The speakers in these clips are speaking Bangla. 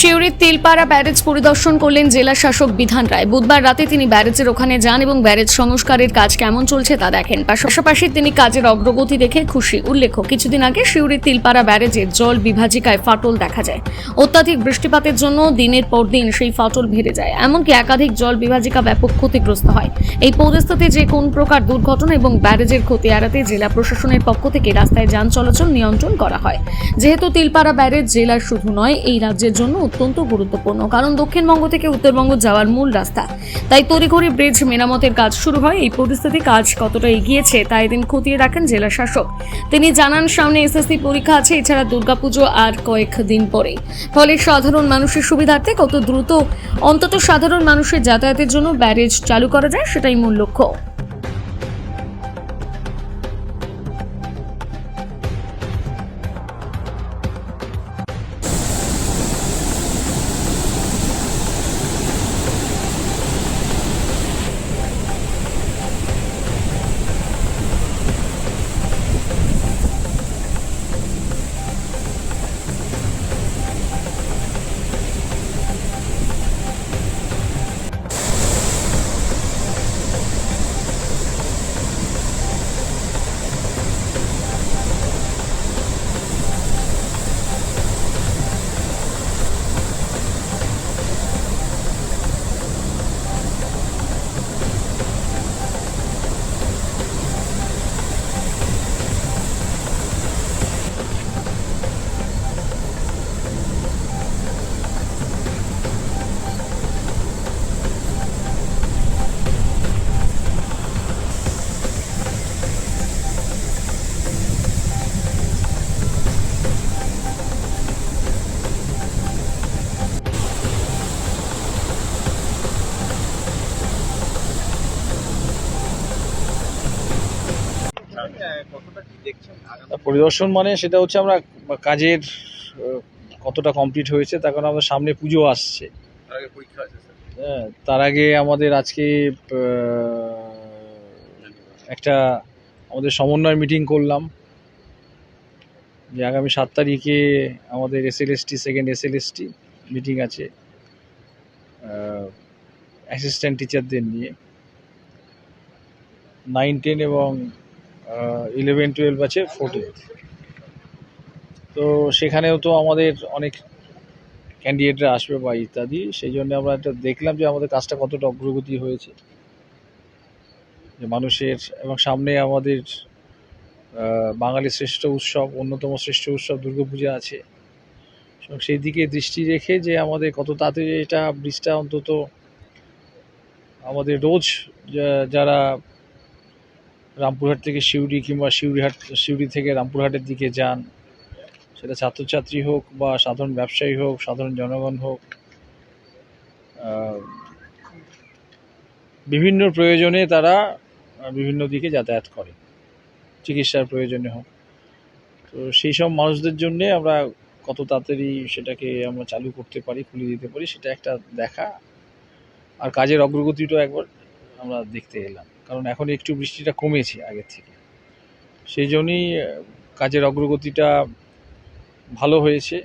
শিউরির তিলপাড়া ব্যারেজ পরিদর্শন করলেন জেলা শাসক বিধান রায়। বুধবার রাতে তিনি ব্যারেজের ওখানে যান এবং ব্যারেজ সংস্কারের কাজ কেমন চলছে তা দেখেন। পাশাপাশি তিনি কাজের অগ্রগতি দেখে খুশি। উল্লেখ্য, কিছুদিন আগে শিউরির তিলপাড়া ব্যারেজে জল বিভাজিকায় ফাটল দেখা যায়। অত্যাধিক বৃষ্টিপাতের জন্য দিনের পর দিন সেই ফাটল ভেড়ে যায়। এমনকি একাধিক জল বিভাজিকা ব্যাপক ক্ষতিগ্রস্ত হয়। এই পরিস্থিতি যে কোন প্রকার দুর্ঘটনা এবং ব্যারেজের ক্ষতি এড়াতে জেলা প্রশাসনের পক্ষ থেকে রাস্তায় যান চলাচল নিয়ন্ত্রণ করা হয়। যেহেতু তিলপাড়া ব্যারেজ জেলার শুধু নয়, এই রাজ্যের জন্য অত্যন্ত গুরুত্বপূর্ণ, কারণ দক্ষিণবঙ্গ থেকে উত্তরবঙ্গ যাওয়ার মূল রাস্তা। তাই তড়িঘড়ি ব্রিজ মেরামতের কাজ শুরু হয়। এই পরিস্থিতি কাজ কতটা এগিয়েছে তা এদিন খতিয়ে রাখেন জেলা শাসক। তিনি জানান, সামনে এসএসসি পরীক্ষা আছে, এছাড়া দুর্গাপুজো আর কয়েক দিন পরে ফলে সাধারণ মানুষের সুবিধার্থে কত দ্রুত, অন্তত সাধারণ মানুষের যাতায়াতের জন্য ব্যারেজ চালু করা যায়, সেটাই মূল লক্ষ্য। পরিদর্শন মানে সেটা হচ্ছে আমরা কাজের কতটা কমপ্লিট হয়েছে তার কারণ আমাদের সামনে পুজো আসছে। হ্যাঁ, তার আগে আমাদের আজকে একটা আমাদের সমন্বয় মিটিং করলাম যে আগামী সাত তারিখে আমাদের এসএলএসটি সেকেন্ড এসএলএসটি মিটিং আছে অ্যাসিস্ট্যান্ট টিচারদের নিয়ে। নাইন টেন এবং ইলেভেন, টুয়েলভ আছে ফোর্টিন তো সেখানেও তো আমাদের অনেক ক্যান্ডিডেটরা আসবে বা ইত্যাদি, সেই জন্য আমরা একটা দেখলাম যে আমাদের কাজটা কতটা অগ্রগতি হয়েছে। যে মানুষের, এবং সামনে আমাদের বাঙালির শ্রেষ্ঠ উৎসব, অন্যতম শ্রেষ্ঠ উৎসব দুর্গাপূজা আছে। সেই দিকে দৃষ্টি রেখে যে আমাদের কত তাড়াতাড়ি এটা ব্রিজটা অন্তত আমাদের রোজ যারা রামপুরহাট থেকে সিউড়ি কিংবা সিউড়িহাট, সিউড়ি থেকে রামপুরহাটের দিকে যান। সেটা ছাত্রছাত্রী হোক বা সাধারণ ব্যবসায়ী হোক, সাধারণ জনগণ হোক বিভিন্ন প্রয়োজনে তারা বিভিন্ন দিকে যাতায়াত করে। চিকিৎসার প্রয়োজনে হোক। তো সেই সব মানুষদের জন্যে আমরা কত তাড়াতাড়ি সেটাকে আমরা চালু করতে পারি, খুলে দিতে পারি, সেটা একটা দেখা। আর কাজের অগ্রগতিটাও একবার আমরা দেখতে এলাম। কারণ এখন একটু বৃষ্টিটা কমেছে আগের থেকে। সেই জন্যই কাজের অগ্রগতিটা ভালো হয়েছে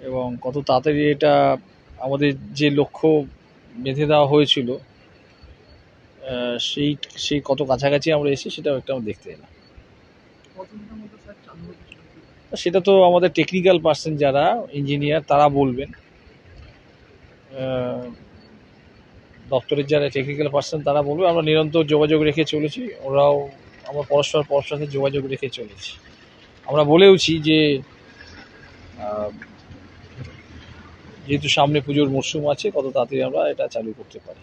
এবং কত তাড়াতাড়ি এটা আমাদের যে লক্ষ্য বেঁধে দেওয়া হয়েছিল সেই সেই কত কাছাকাছি আমরা এসে সেটাও একটা আমরা দেখতে এলাম। সেটা তো আমাদের টেকনিক্যাল পার্সন যারা ইঞ্জিনিয়ার তারা বলবেন। দপ্তরের যারা টেকনিক্যাল পার্সন তারা বলবে, আমরা নিরন্তর যোগাযোগ রেখে চলেছি, ওরাও আমরা পরস্পর পরস্পর সাথে যোগাযোগ রেখে চলেছি। আমরা বলেওছি যে যেহেতু সামনে পুজোর মরশুম আছে, কত তাড়াতাড়ি আমরা এটা চালু করতে পারি।